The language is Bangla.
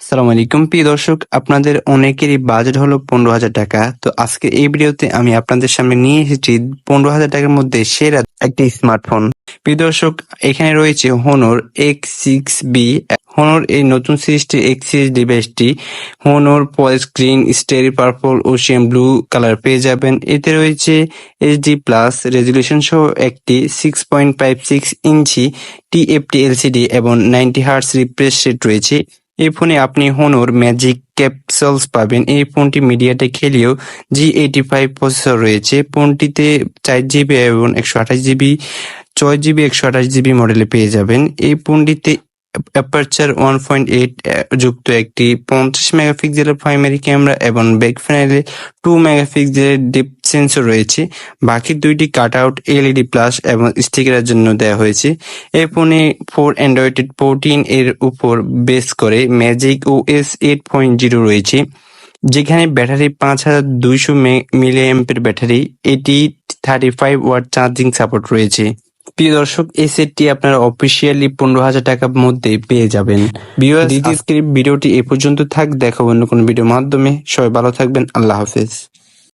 সালাম আলাইকুম। প্রিয় দর্শক, আপনাদের অনেকেরই বাজেট হলো পনেরো হাজার টাকা। তো আজকে এই ভিডিওতে আমি আপনাদের সামনে নিয়ে এসেছি পনেরো হাজার টাকার মধ্যে সেরা একটি স্মার্টফোন প্রিয় দর্শক, এখানে রয়েছে Honor X six B Honor এই নতুন সিরিজটি এক্স সিরিজ ডিভাইসটি Honor forest green starry purple ocean blue colour পেয়ে যাবেন। এতে রয়েছে এইচডি প্লাস রেজুলেশন সহ একটি six point five six inch TFT LCD এবং নাইনটি হার্টস রিফ্রেশ রেট রয়েছে। এই ফোনে আপনি হোনোর ম্যাজিক ক্যাপসলস পাবেন। এই ফোনটি মিডিয়াটেক খেলেও জি এইটি ফাইভ প্রসেসর রয়েছে। ফোনটিতে চার জিবি এবং একশো আঠাশ জিবি ছয় জিবি একশো আঠাশ জিবি মডেলে পেয়ে যাবেন। এই ফোনটিতে অ্যাপারচার ওয়ান পয়েন্ট এইট যুক্ত একটি পঞ্চাশ মেগাপিক্সেলের প্রাইমারি ক্যামেরা এবং ব্যাক প্যানেলে টু মেগাপিক্সেলের ডিপ সেন্সর রয়েছে। বাকি দুইটি কাট আউট এলইডি প্লাস এবং স্টিকারের জন্য দেওয়া হয়েছে। এই ফোনে ফোর অ্যান্ড্রয়েড ফোরটিন এর উপর বেস করে magic O S eight point zero রয়েছে। যেখানে ব্যাটারি পাঁচ হাজার দুইশো মিলি ব্যাটারি, এটি thirty five watt charging support রয়েছে। প্রিয় দর্শক এই সেটটি আপনারা অফিসিয়ালি পনেরো হাজার টাকার মধ্যে পেয়ে যাবেন। ভিডিওটি এ পর্যন্ত থাক দেখাবো অন্য কোনো ভিডিওর মাধ্যমে। সবাই ভালো থাকবেন আল্লাহ হাফেজ।